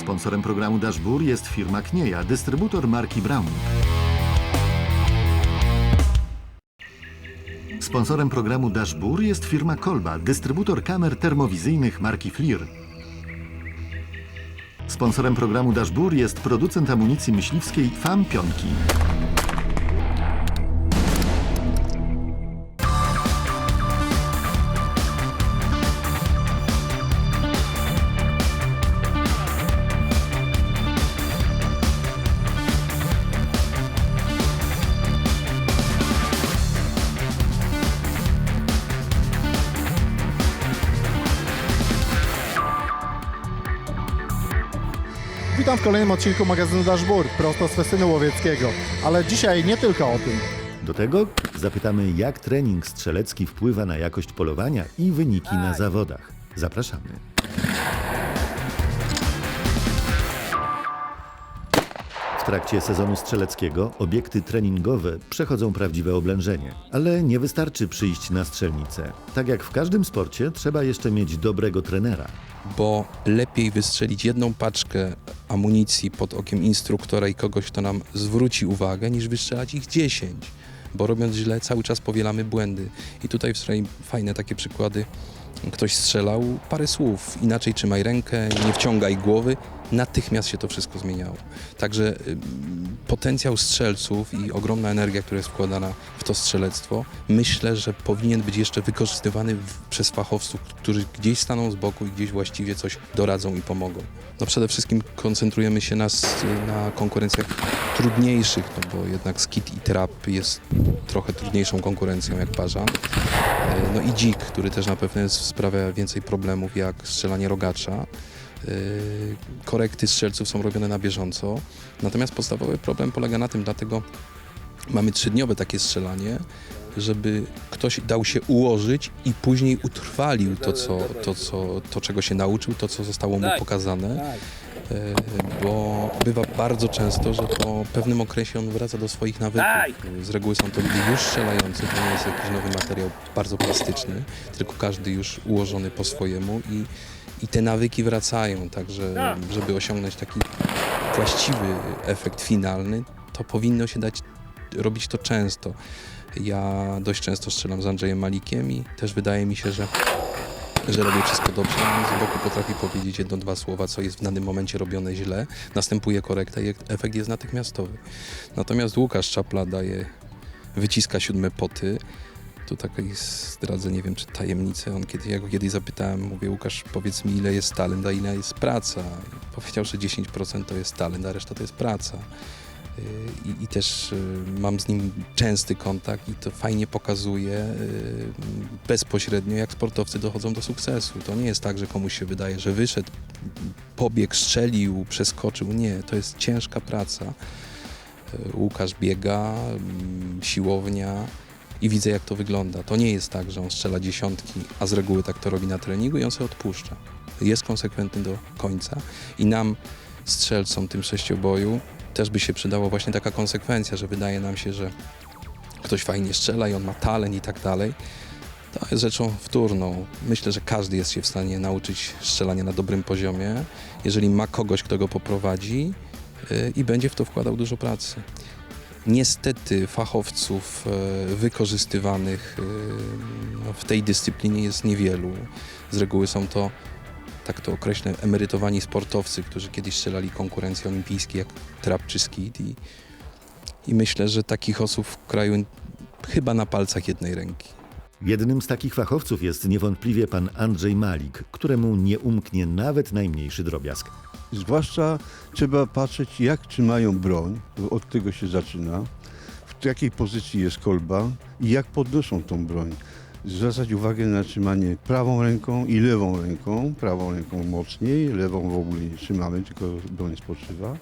Sponsorem programu Dashbur jest firma Knieja, dystrybutor marki Browning. Sponsorem programu Dashbur jest firma Kolba, dystrybutor kamer termowizyjnych marki FLIR. Sponsorem programu Dashbur jest producent amunicji myśliwskiej FAM Pionki. Witam w kolejnym odcinku magazynu Dashboard, prosto z festynu łowieckiego. Ale dzisiaj nie tylko o tym. Do tego zapytamy, jak trening strzelecki wpływa na jakość polowania i wyniki na zawodach. Zapraszamy. W trakcie sezonu strzeleckiego obiekty treningowe przechodzą prawdziwe oblężenie, ale nie wystarczy przyjść na strzelnicę. Tak jak w każdym sporcie, trzeba jeszcze mieć dobrego trenera. bo lepiej wystrzelić jedną paczkę amunicji pod okiem instruktora i kogoś, kto nam zwróci uwagę, niż wystrzelać ich 10. Bo robiąc źle, cały czas powielamy błędy. I tutaj fajne takie przykłady. Ktoś strzelał, parę słów, inaczej trzymaj rękę, nie wciągaj głowy. Natychmiast się to wszystko zmieniało. Także ym, potencjał strzelców i ogromna energia, która jest wkładana w to strzelectwo, myślę, że powinien być jeszcze wykorzystywany przez fachowców, którzy gdzieś staną z boku i gdzieś właściwie coś doradzą i pomogą. No przede wszystkim koncentrujemy się na, na konkurencjach trudniejszych, no bo jednak skit i trap jest trochę trudniejszą konkurencją jak parza. E, No i dzik, który też na pewno sprawia więcej problemów jak strzelanie rogacza. E, Korekty strzelców są robione na bieżąco. Natomiast podstawowy problem polega na tym, dlatego mamy trzydniowe takie strzelanie, żeby ktoś dał się ułożyć i później utrwalił to, co, to, co, to czego się nauczył, to, co zostało mu pokazane. E, Bo bywa bardzo często, że po pewnym okresie on wraca do swoich nawyków. Z reguły są to ludzie już strzelający, to nie jest jakiś nowy materiał bardzo plastyczny, tylko każdy już ułożony po swojemu i, i te nawyki wracają, także żeby osiągnąć taki właściwy efekt finalny, to powinno się dać robić to często. Ja dość często strzelam z Andrzejem Malikiem i też wydaje mi się, że, że robię wszystko dobrze. Z boku potrafi powiedzieć jedno, dwa słowa, co jest w danym momencie robione źle. Następuje korekta i efekt jest natychmiastowy. Natomiast Łukasz Czapla daje, wyciska siódme poty. Tu takiej zdradzę, nie wiem czy tajemnicę. On kiedy, ja go kiedyś zapytałem, mówię Łukasz powiedz mi ile jest talent, a ile jest praca. I powiedział, że 10% to jest talent, a reszta to jest praca. Y, I, I też y, mam z nim częsty kontakt i to fajnie pokazuje y, bezpośrednio, jak sportowcy dochodzą do sukcesu. To nie jest tak, że komuś się wydaje, że wyszedł, pobiegł, strzelił, przeskoczył. Nie, to jest ciężka praca. Łukasz biega, mm, siłownia i widzę, jak to wygląda. To nie jest tak, że on strzela dziesiątki, a z reguły tak to robi na treningu i on sobie odpuszcza. Jest konsekwentny do końca i nam, strzelcom tym sześcioboju, też by się przydało właśnie taka konsekwencja, że wydaje nam się, że ktoś fajnie strzela i on ma talent i tak dalej. To jest rzeczą wtórną. Myślę, że każdy jest się w stanie nauczyć strzelania na dobrym poziomie, jeżeli ma kogoś, kto go poprowadzi yy, i będzie w to wkładał dużo pracy. Niestety fachowców e, wykorzystywanych e, no, w tej dyscyplinie jest niewielu. Z reguły są to, tak to określę, emerytowani sportowcy, którzy kiedyś strzelali konkurencje olimpijskie jak trap czy skid i, i myślę, że takich osób w kraju chyba na palcach jednej ręki. Jednym z takich fachowców jest niewątpliwie pan Andrzej Malik, któremu nie umknie nawet najmniejszy drobiazg. Zwłaszcza trzeba patrzeć, jak trzymają broń, od tego się zaczyna, w jakiej pozycji jest kolba i jak podnoszą tą broń. Zwracać uwagę na trzymanie prawą ręką i lewą ręką. Prawą ręką mocniej, lewą w ogóle nie trzymamy, tylko broń spoczywa.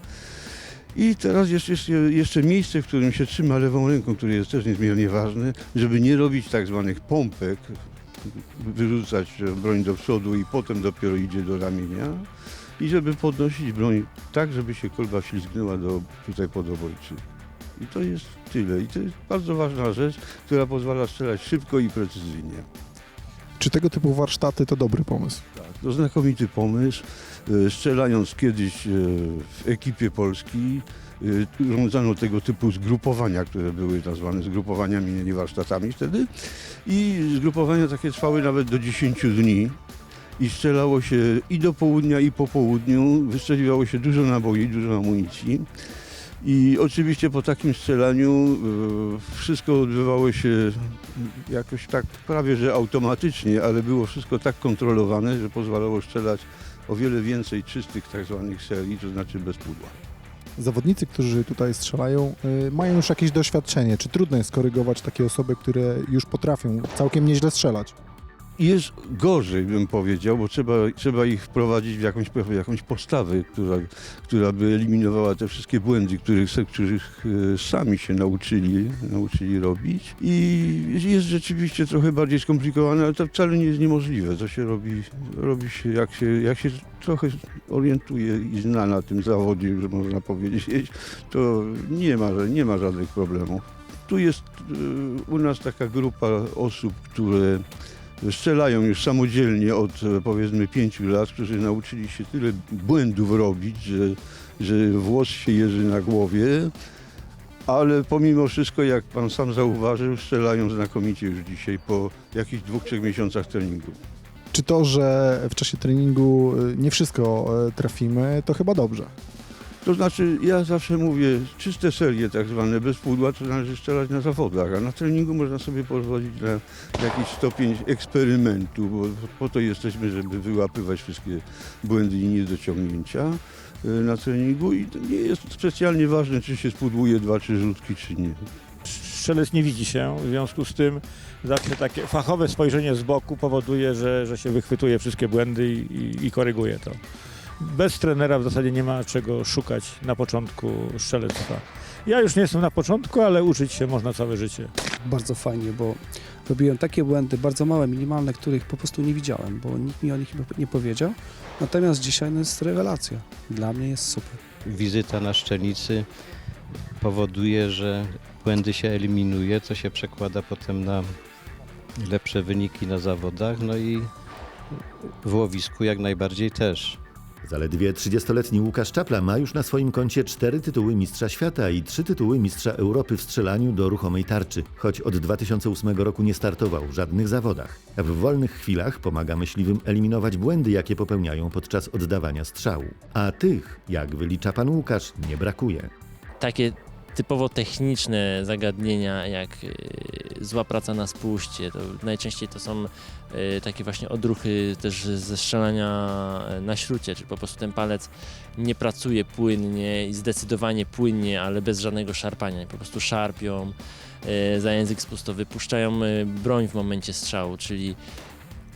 I teraz jest jeszcze, jeszcze miejsce, w którym się trzyma lewą ręką, które jest też niezmiernie ważne, żeby nie robić tak zwanych pompek, wyrzucać broń do przodu i potem dopiero idzie do ramienia i żeby podnosić broń tak, żeby się kolba ślizgnęła do, tutaj pod obojczy. I to jest tyle. I to jest bardzo ważna rzecz, która pozwala strzelać szybko i precyzyjnie. Czy tego typu warsztaty to dobry pomysł? Tak, To znakomity pomysł. E, Strzelając kiedyś e, w ekipie Polski, e, urządzano tego typu zgrupowania, które były nazwane zgrupowaniami, nie warsztatami wtedy. I zgrupowania takie trwały nawet do 10 dni. I strzelało się i do południa, i po południu. Wystrzeliwało się dużo naboi, dużo amunicji. I oczywiście po takim strzelaniu e, wszystko odbywało się jakoś tak prawie że automatycznie, ale było wszystko tak kontrolowane, że pozwalało strzelać o wiele więcej czystych tak zwanych serii, to znaczy bez pudła. Zawodnicy, którzy tutaj strzelają, y, mają już jakieś doświadczenie. Czy trudno jest korygować takie osoby, które już potrafią całkiem nieźle strzelać? Jest gorzej, bym powiedział, bo trzeba, trzeba ich wprowadzić w jakąś, w jakąś postawę, która, która by eliminowała te wszystkie błędy, których, których e, sami się nauczyli, nauczyli robić. I jest rzeczywiście trochę bardziej skomplikowane, ale to wcale nie jest niemożliwe. To się robi, robi się, jak się, jak się trochę orientuje i zna na tym zawodzie, można powiedzieć, to nie ma, nie ma żadnych problemów. Tu jest e, u nas taka grupa osób, które strzelają już samodzielnie od e, powiedzmy pięciu lat, którzy nauczyli się tyle błędów robić, że, że włos się jeży na głowie, ale pomimo wszystko, jak pan sam zauważył, strzelają znakomicie już dzisiaj po jakichś dwóch, trzech miesiącach treningu. Czy to, że w czasie treningu y, nie wszystko y, trafimy, to chyba dobrze. To znaczy, ja zawsze mówię, czyste serie tak zwane, bez pudła, to należy strzelać na zawodach, a na treningu można sobie pozwolić na jakiś stopień eksperymentu, bo po to jesteśmy, żeby wyłapywać wszystkie błędy i niedociągnięcia y, na treningu i nie jest specjalnie ważne, czy się spudłuje dwa, trzy rzutki, czy nie. strzelec nie widzi się, w związku z tym zawsze takie fachowe spojrzenie z boku powoduje, że, że się wychwytuje wszystkie błędy i, i, i koryguje to. Bez trenera w zasadzie nie ma czego szukać na początku strzelectwa. Ja już nie jestem na początku, ale uczyć się można całe życie. bardzo fajnie, bo robiłem takie błędy, bardzo małe, minimalne, których po prostu nie widziałem, bo nikt mi o nich nie powiedział. Natomiast dzisiaj no jest rewelacja. Dla mnie jest super. wizyta na szczelnicy powoduje, że błędy się eliminuje, co się przekłada potem na lepsze wyniki na zawodach, no i w łowisku jak najbardziej też. Zaledwie 30-letni Łukasz Czapla ma już na swoim koncie cztery tytuły Mistrza Świata i trzy tytuły Mistrza Europy w strzelaniu do ruchomej tarczy, choć od 2008 roku nie startował w żadnych zawodach. W wolnych chwilach pomaga myśliwym eliminować błędy, jakie popełniają podczas oddawania strzału. A tych, jak wylicza pan Łukasz, nie brakuje. takie typowo techniczne zagadnienia, jak y, zła praca na spuście. To najczęściej to są y, takie właśnie odruchy też ze strzelania y, na śrucie, czy po prostu ten palec nie pracuje płynnie i zdecydowanie płynnie, ale bez żadnego szarpania. Po prostu szarpią za język spustowy, puszczają broń w momencie strzału, czyli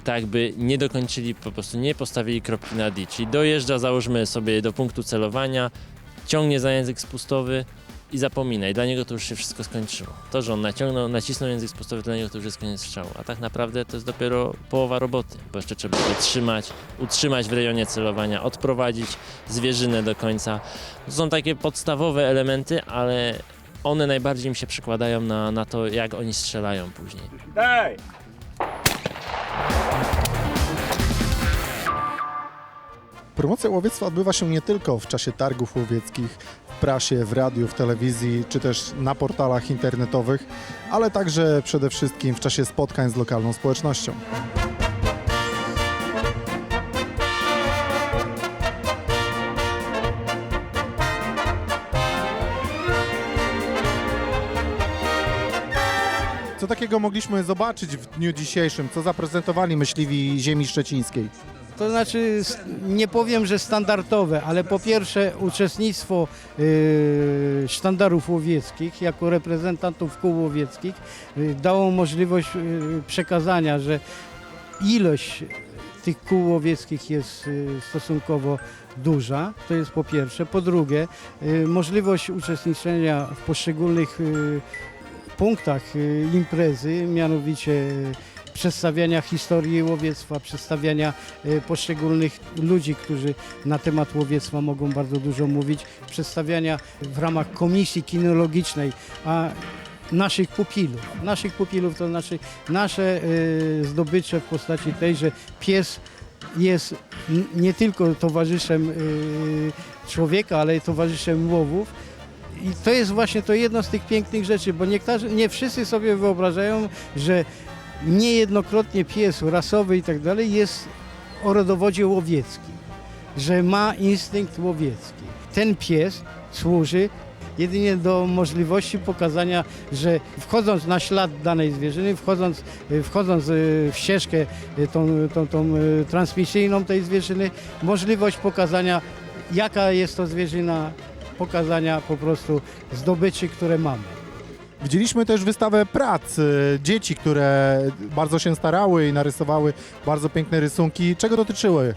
tak by nie dokończyli, po prostu nie postawili kropki na D, czyli dojeżdża, załóżmy sobie do punktu celowania, ciągnie za język spustowy i zapomina. I dla niego to już się wszystko skończyło. To, że on naciągnął, nacisnął język spustowy, dla niego to już jest koniec strzału. A tak naprawdę to jest dopiero połowa roboty, bo jeszcze trzeba go trzymać, utrzymać w rejonie celowania, odprowadzić zwierzynę do końca. To są takie podstawowe elementy, ale one najbardziej im się przekładają na, na to, jak oni strzelają później. Daj! Promocja łowiectwa odbywa się nie tylko w czasie targów łowieckich, prasie, w radiu, w telewizji, czy też na portalach internetowych, ale także przede wszystkim w czasie spotkań z lokalną społecznością. Co takiego mogliśmy zobaczyć w dniu dzisiejszym? Co zaprezentowali myśliwi ziemi szczecińskiej? To znaczy, nie powiem, że standardowe, ale po pierwsze uczestnictwo yy, sztandarów łowieckich jako reprezentantów kół łowieckich yy, dało możliwość yy, przekazania, że ilość tych kół łowieckich jest yy, stosunkowo duża, to jest po pierwsze. Po drugie, yy, możliwość uczestniczenia w poszczególnych yy, punktach yy, imprezy, mianowicie przedstawiania historii łowiectwa, przedstawiania e, poszczególnych ludzi, którzy na temat łowiectwa mogą bardzo dużo mówić, przedstawiania w ramach komisji kinologicznej a naszych pupilów. Naszych pupilów to znaczy nasze e, zdobycze w postaci tej, że pies jest nie tylko towarzyszem y, człowieka, ale towarzyszem łowów. I to jest właśnie to jedno z tych pięknych rzeczy, bo niektórzy, nie wszyscy sobie wyobrażają, że niejednokrotnie pies rasowy i tak dalej jest o rodowodzie łowieckim, że ma instynkt łowiecki. Ten pies służy jedynie do możliwości pokazania, że wchodząc na ślad danej zwierzyny, wchodząc, wchodząc y, w ścieżkę y, tą, tą, tą y, transmisyjną tej zwierzyny, możliwość pokazania, jaka jest to zwierzyna, pokazania po prostu zdobyczy, które mamy. Widzieliśmy też wystawę prac y, dzieci, które bardzo się starały i narysowały bardzo piękne rysunki. Czego dotyczyły?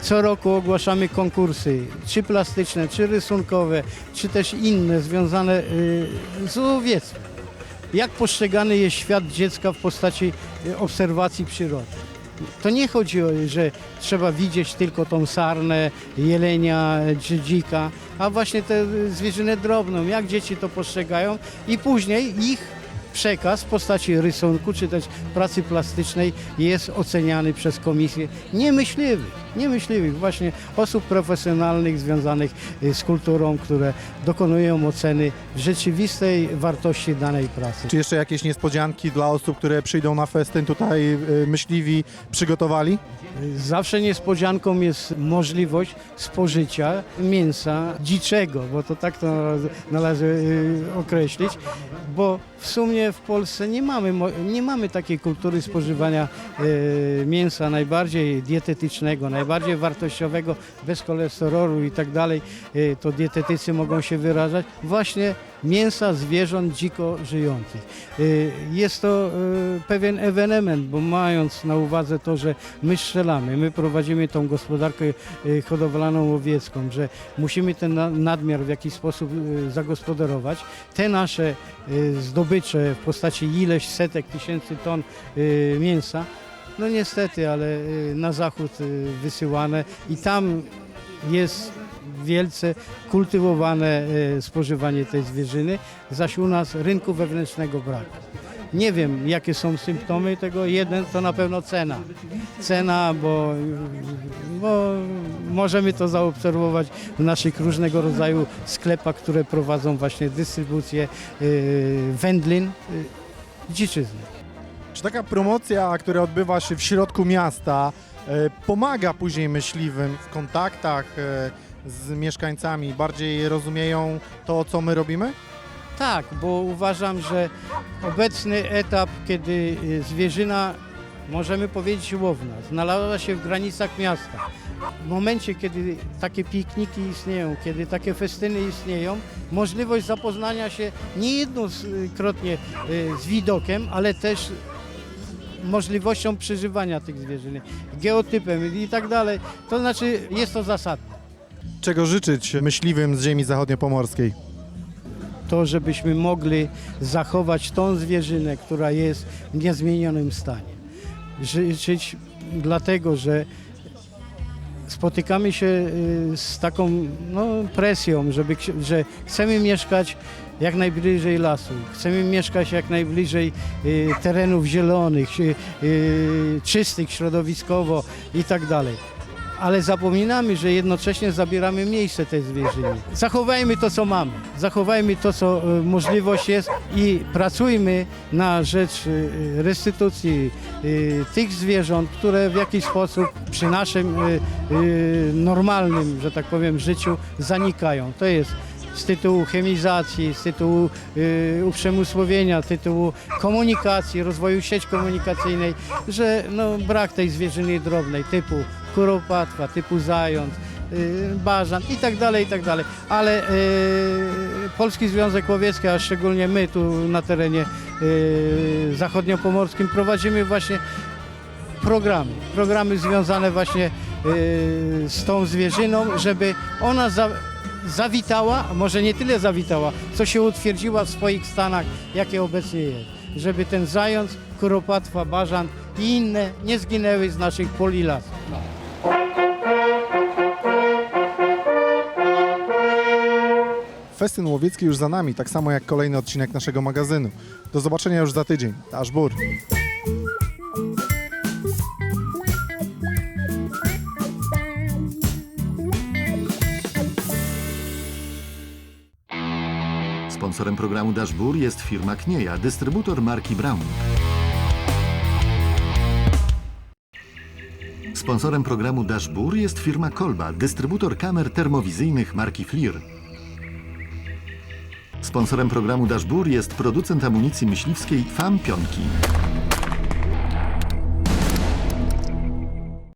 Co roku ogłaszamy konkursy, czy plastyczne, czy rysunkowe, czy też inne związane y, z łowiectwem. Jak postrzegany jest świat dziecka w postaci y, obserwacji przyrody. To nie chodzi o, że trzeba widzieć tylko tą sarnę, jelenia czy dzika, a właśnie tę zwierzynę drobną, jak dzieci to postrzegają? I później ich przekaz w postaci rysunku czy też pracy plastycznej jest oceniany przez komisję niemyśliwych, niemyśliwych właśnie osób profesjonalnych związanych y, z kulturą, które dokonują oceny rzeczywistej wartości danej pracy. Czy jeszcze jakieś niespodzianki dla osób, które przyjdą na festyn tutaj y, myśliwi przygotowali? Zawsze niespodzianką jest możliwość spożycia mięsa dziczego, bo to tak to należy, y, określić, bo w sumie w Polsce nie mamy, nie mamy takiej kultury spożywania y, mięsa najbardziej dietetycznego, najbardziej wartościowego, bez cholesterolu i tak dalej. Y, To dietetycy mogą się wyrażać. Właśnie mięsa zwierząt dziko żyjących. Y, Jest to y, pewien ewenement, bo mając na uwadze to, że my strzelamy, my prowadzimy tą gospodarkę y, hodowlaną łowiecką, że musimy ten na- nadmiar w jakiś sposób zagospodarować, te nasze zdobycze w postaci ileś setek tysięcy ton mięsa, no niestety, ale na zachód wysyłane i tam jest wielce kultywowane y, spożywanie tej zwierzyny, zaś u nas rynku wewnętrznego brak. Nie wiem, jakie są symptomy tego. Jeden to na pewno cena. Cena, bo, bo możemy to zaobserwować w naszych różnego rodzaju sklepach, które prowadzą właśnie dystrybucję y, wędlin y, dziczyzny. Czy taka promocja, która odbywa się w środku miasta, pomaga później myśliwym w kontaktach z mieszkańcami? Bardziej rozumieją to, co my robimy? Tak, bo uważam, że obecny etap, kiedy y, zwierzyna, możemy powiedzieć łowna, znalazła się w granicach miasta. W momencie, kiedy takie pikniki istnieją, kiedy takie festyny istnieją, możliwość zapoznania się niejednokrotnie y, z widokiem, ale też możliwością przeżywania tych zwierzyny, geotypem i tak dalej. To znaczy jest to zasadne. Czego życzyć myśliwym z ziemi zachodniopomorskiej? to, żebyśmy mogli zachować tą zwierzynę, która jest w niezmienionym stanie. Życzyć dlatego, że spotykamy się y, z taką no, presją, żeby, że chcemy mieszkać jak najbliżej lasu, chcemy mieszkać jak najbliżej y, terenów zielonych, y, czystych środowiskowo i tak dalej. Ale zapominamy, że jednocześnie zabieramy miejsce tej zwierzynie. Zachowajmy to, co mamy. Zachowajmy to, co y, możliwość jest i pracujmy na rzecz y, restytucji y, tych zwierząt, które w jakiś sposób przy naszym normalnym, że tak powiem, życiu zanikają. To jest z tytułu chemizacji, z tytułu uprzemysłowienia, z tytułu komunikacji, rozwoju sieci komunikacyjnej, że no, brak tej zwierzyny drobnej typu kuropatwa, typu zając, y, bażan i tak dalej, i tak dalej. Ale y, Polski Związek Łowiecki, a szczególnie my tu na terenie y, zachodniopomorskim prowadzimy właśnie programy, programy związane właśnie z tą zwierzyną, żeby ona za, zawitała, może nie tyle zawitała, co się utwierdziła w swoich stanach, jakie obecnie jest. Żeby ten zając, kuropatwa, bażan i inne nie zginęły z naszych pól i lasów. Festyn Łowiecki już za nami, tak samo jak kolejny odcinek naszego magazynu. Do zobaczenia już za tydzień. Aż bur! Sponsorem programu Dashbur jest firma Knieja, dystrybutor marki Brown. Sponsorem programu Dashbur jest firma Kolba, dystrybutor kamer termowizyjnych marki FLIR. Sponsorem programu Dashbur jest producent amunicji myśliwskiej FAM Pionki.